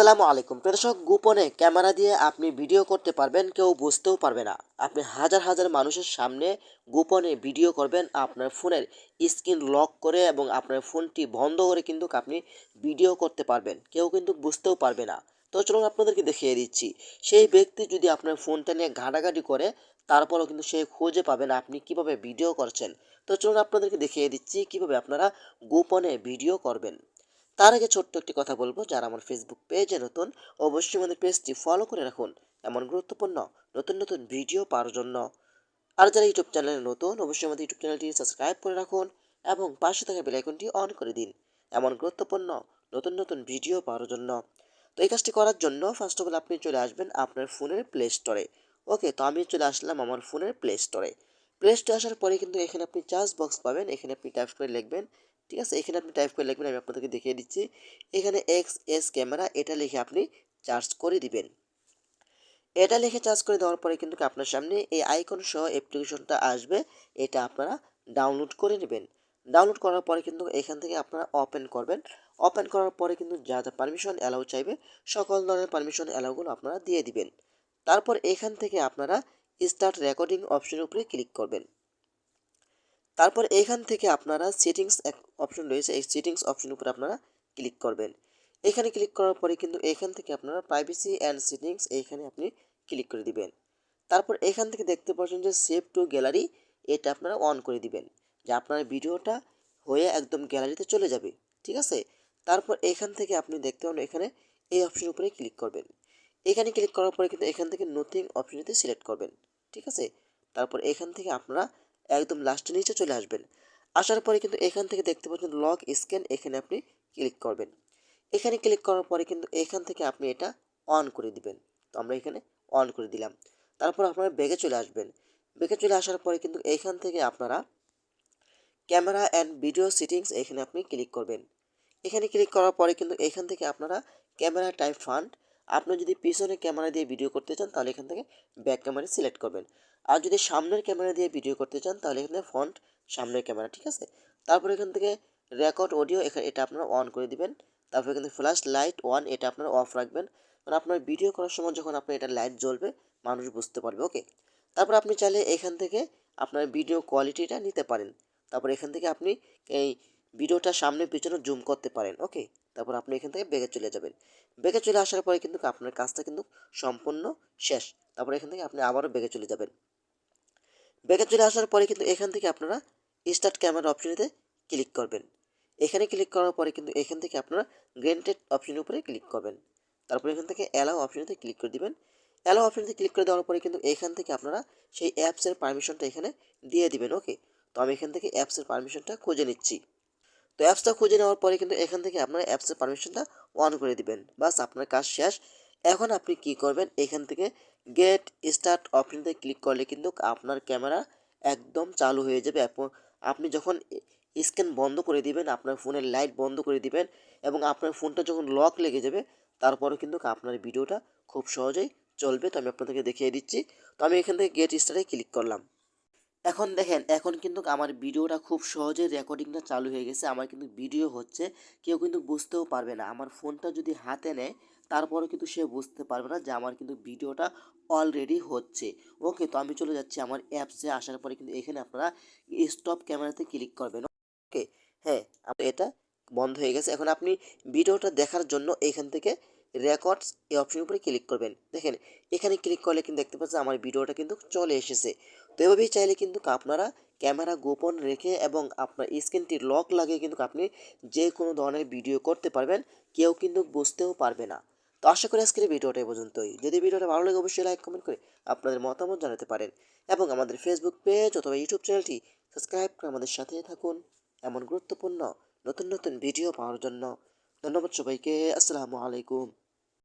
আসসালামু আলাইকুম। প্রদর্শক গোপনে ক্যামেরা দিয়ে আপনি ভিডিও করতে পারবেন, কেউ বুঝতেও পারবে না। আপনি হাজার হাজার মানুষের সামনে গোপনে ভিডিও করবেন আপনার ফোনের স্ক্রিন লক করে এবং আপনার ফোনটি বন্ধ করে কিন্তু আপনি ভিডিও করতে পারবেন। কেউ কিন্তু বুঝতেও পারবে না। তো চলুন আপনাদেরকে দেখিয়ে দিচ্ছি। সেই ব্যক্তি যদি আপনার ফোনটা নিয়ে ঘাটাঘাটি করে, তারপরেও কিন্তু সে খুঁজে পাবে না আপনি কীভাবে ভিডিও করছেন। তো চলুন আপনাদেরকে দেখিয়ে দিচ্ছি কীভাবে আপনারা গোপনে ভিডিও করবেন। তার আগে ছোট্ট একটি কথা বলব, যারা আমার ফেসবুক পেজে নতুন, অবশ্যই আমাদের পেজটি ফলো করে রাখুন। এমন গুরুত্বপূর্ণ, নতুন নতুন ভিডিও পাওয়ার জন্য। আর যারা ইউটিউব চ্যানেলে নতুন, অবশ্যই আমাদের ইউটিউব চ্যানেলটি সাবস্ক্রাইব করে রাখুন এবং পাশে থাকা বেলাইকনটি অন করে দিন। এমন গুরুত্বপূর্ণ, নতুন নতুন ভিডিও পাওয়ার জন্য। তো এই কাজটি করার জন্য ফার্স্ট অফ অল আপনি চলে আসবেন আপনার ফোনের প্লে স্টোরে ওকে তো আমি চলে আসলাম আমার ফোনের প্লে স্টোরে প্লে স্টোরে আসার পরে কিন্তু এখানে আপনি চার্জ বক্স পাবেন, এখানে আপনি টাইপ করে লিখবেন ঠিক আছে? এখানে আপনি টাইপ করে লিখবেন, আমি আপনাদেরকে দেখিয়ে দিচ্ছি। এখানে এক্স এস ক্যামেরা এটা লিখে আপনি চার্জ করে দিবেন। এটা লিখে চার্জ করে দেওয়ার পরে কিন্তু আপনার সামনে এই আইকন সহ অ্যাপ্লিকেশনটা আসবে, এটা আপনারা ডাউনলোড করে নেবেন। ডাউনলোড করার পরে কিন্তু এখান থেকে আপনারা ওপেন করবেন। ওপেন করার পরে কিন্তু যা যা পারমিশন অ্যালাউ চাইবে, সকল ধরনের পারমিশন অ্যালাউগুলো আপনারা দিয়ে দিবেন। তারপর এখান থেকে আপনারা স্টার্ট রেকর্ডিং অপশনের উপরে ক্লিক করবেন। তারপর এখান থেকে আপনারা সেটিংস এক অপশন রয়েছে, এই সেটিংস অপশন উপরে আপনারা ক্লিক করবেন। এখানে ক্লিক করার পরে কিন্তু এখান থেকে আপনারা প্রাইভেসি অ্যান্ড সেটিংস এইখানে আপনি ক্লিক করে দিবেন। তারপর এখান থেকে দেখতে পাচ্ছেন যে সেভ টু গ্যালারি এটা আপনারা অন করে দিবেন, যে আপনার ভিডিওটা হয়ে একদম গ্যালারিতে চলে যাবে, ঠিক আছে? তারপর এখান থেকে আপনি দেখতে পাবেন এখানে এই অপশন উপরে ক্লিক করবেন। এখানে ক্লিক করার পরে কিন্তু এখান থেকে নথিং অপশনটিতে সিলেক্ট করবেন, ঠিক আছে? তারপর এখান থেকে আপনারা একদম লাস্টের নিচে চলে আসবেন। আসার পরে কিন্তু এখান থেকে দেখতে পাচ্ছেন লগ স্ক্যান এখানে আপনি ক্লিক করবেন। এখানে ক্লিক করার পরে কিন্তু এখান থেকে আপনি এটা অন করে দিবেন। তো আমরা এখানে অন করে দিলাম। তারপর আপনারা ব্যাগে চলে আসবেন। ব্যাগে চলে আসার পরে কিন্তু এখান থেকে আপনারা ক্যামেরা অ্যান্ড ভিডিও সেটিংস এখানে আপনি ক্লিক করবেন। এখানে ক্লিক করার পরে কিন্তু এখান থেকে আপনারা ক্যামেরা টাইপ ফান্ড আপনি যদি পিছনে ক্যামেরা দিয়ে ভিডিও করতে চান, তাহলে এখান থেকে ব্যাক ক্যামেরা সিলেক্ট করবেন। আর যদি সামনের ক্যামেরা দিয়ে ভিডিও করতে চান, তাহলে এখানে ফ্রন্ট সামনের ক্যামেরা, ঠিক আছে? তারপর এখান থেকে রেকর্ড অডিও এখানে এটা আপনারা অন করে দিবেন। তারপর এখান থেকে ফ্ল্যাশ লাইট ওয়ান এটা আপনারা অফ রাখবেন। মানে আপনার ভিডিও করার সময় যখন আপনার এটা লাইট জ্বলবে, মানুষ বুঝতে পারবে ওকে তারপর আপনি চাইলে এখান থেকে আপনার ভিডিও কোয়ালিটিটা নিতে পারেন। তারপর এখান থেকে আপনি এই ভিডিওটা সামনে পিছনে জুম করতে পারেন ওকে তারপর আপনি এখান থেকে বেগে চলে যাবেন। বেগে চলে আসার পরে কিন্তু আপনার কাজটা কিন্তু সম্পূর্ণ শেষ। তারপর এখান থেকে আপনি আবারও বেগে চলে যাবেন। বেগে চলে আসার পরে কিন্তু এখান থেকে আপনারা স্টার্ট ক্যামেরা অপশনেতে ক্লিক করবেন। এখানে ক্লিক করার পরে কিন্তু এখান থেকে আপনারা গ্রেন্টেড অপশনের উপরে ক্লিক করবেন। তারপর এখান থেকে অ্যালাও অপশনেতে ক্লিক করে দিবেন। অ্যালাও অপশনেতে ক্লিক করে দেওয়ার পরে কিন্তু এখান থেকে আপনারা সেই অ্যাপসের পারমিশনটা এখানে দিয়ে দিবেন ওকে তো আমি এখান থেকে অ্যাপসের পারমিশনটা খুঁজে নিচ্ছি। তো অ্যাপসটা খুঁজে নেওয়ার পরে কিন্তু এখান থেকে আপনার অ্যাপসের পারমিশনটা অন করে দিবেন। বাস আপনার কাজ শেষ। এখন আপনি কি করবেন? এখান থেকে গেট স্টার্ট অপশনতে ক্লিক করলে কিন্তু আপনার ক্যামেরা একদম চালু হয়ে যাবে। আপনি যখন স্ক্যান বন্ধ করে দিবেন, আপনার ফোনের লাইট বন্ধ করে দিবেন এবং আপনার ফোনটা যখন লক লেগে যাবে তারপরে কিন্তু আপনার ভিডিওটা খুব সহজেই চলবে। তো আমি আপনাদেরকে দেখিয়ে দিচ্ছি। তো আমি এখান থেকে গেট স্টার্টে ক্লিক করলাম। এখন দেখেন, এখন কিন্তু আমার ভিডিওটা খুব সহজে রেকর্ডিংটা চালু হয়ে গেছে। আমার কিন্তু ভিডিও হচ্ছে, কেউ কিন্তু বুঝতেও পারবে না। আমার ফোনটা যদি হাতে নেয় তারপরে কিন্তু সে বুঝতে পারবে না যে আমার কিন্তু ভিডিওটা অলরেডি হচ্ছে। ওকে তো আমি চলে যাচ্ছি আমার অ্যাপসে আসার পরে কিন্তু এখানে আপনারা স্টপ ক্যামেরাতে ক্লিক করবেন। ওকে হ্যাঁ এটা বন্ধ হয়ে গেছে। এখন আপনি ভিডিওটা দেখার জন্য এখান থেকে রেকর্ডস এই অপশনের উপরে ক্লিক করবেন। দেখেন, এখানে ক্লিক করলে কিন্তু দেখতে পাচ্ছেন আমার ভিডিওটা কিন্তু চলে এসেছে। তো এভাবেই চাইলে কিন্তু আপনারা ক্যামেরা গোপন রেখে এবং আপনার স্ক্রিনটি লক লাগিয়ে কিন্তু আপনি যে কোনো ধরনের ভিডিও করতে পারবেন, কেউ কিন্তু বুঝতেও পারবে না। তো আশা করি আজকের ভিডিওটা পর্যন্তই। যদি ভিডিওটা ভালো লাগে অবশ্যই লাইক কমেন্ট করে আপনাদের মতামত জানাতে পারেন এবং আমাদের ফেসবুক পেজ অথবা ইউটিউব চ্যানেলটি সাবস্ক্রাইব করে আমাদের সাথে থাকুন এমন গুরুত্বপূর্ণ নতুন নতুন ভিডিও পাওয়ার জন্য। ধন্যবাদ সবাইকে। আসসালামু আলাইকুম।